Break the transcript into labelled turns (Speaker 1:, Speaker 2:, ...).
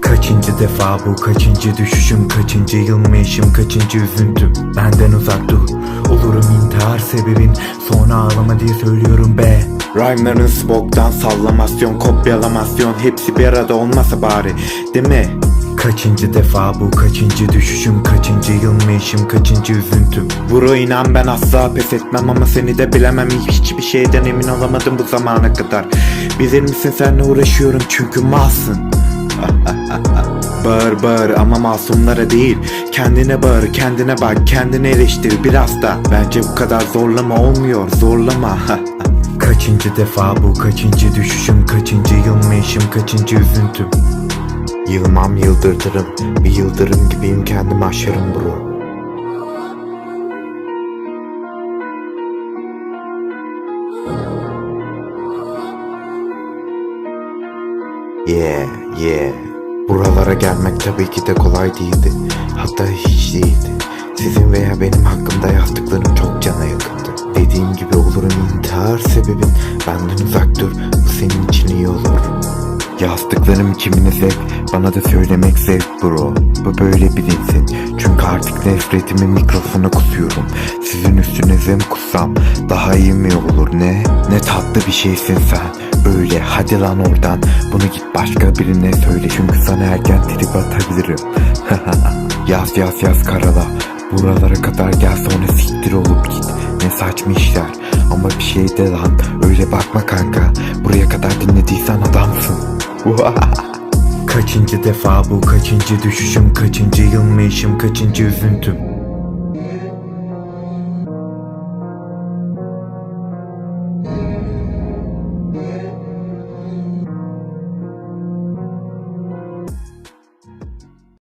Speaker 1: Kaçıncı defa bu kaçıncı düşüşüm Kaçıncı yılmayışım kaçıncı üzüntüm? Benden uzak dur. Olurum intihar sebebin Sonra ağlama diye söylüyorum be. Rhyme'ların smoke'dan sallamasyon Kopyalamasyon. Hepsi bir arada olmasa bari. Değil mi? Kaçıncı defa bu kaçıncı düşüşüm Kaçıncı yılmayışım kaçıncı üzüntüm? Bro inan ben asla pes etmem Ama seni de bilemem. Hiçbir şeyden emin olamadım bu zamana kadar. Bilir misin senle uğraşıyorum çünkü malsın Bağır bağır ama masumlara değil. Kendine bağır kendine bak kendini eleştir biraz da. Bence bu kadar zorlama olmuyor zorlama. Kaçıncı defa bu kaçıncı düşüşüm Kaçıncı yılmayışım kaçıncı üzüntüm Yılmam yıldırtırım Bir yıldırım gibiyim kendimi aşarım bro Yeah, yeah. Buralara gelmek tabii ki de kolay değildi. Hatta hiç değildi. Sizin veya benim hakkımda yazdıklarım çok cana yakındı. Dediğim gibi olurum intihar sebebin benden uzak dur. Yazdıklarım kimine zevk, bana da söylemek zevk bro. Bu böyle bilinsin. Çünkü artık nefretimi mikrofona kusuyorum. Sizin üstünüze mi kussam daha iyi mi olur ne? Ne tatlı bir şeysin sen. Öyle hadi lan oradan Bunu git başka birine söyle Çünkü sana erken trip atabilirim Yaz yaz yaz karala Buralara kadar gel sonra siktir olup git Ne saçma işler Ama bir şey de lan Öyle bakma kanka Buraya kadar dinlediysen adamsın Kaçıncı defa bu kaçıncı düşüşüm Kaçıncı yılmayışım kaçıncı üzüntüm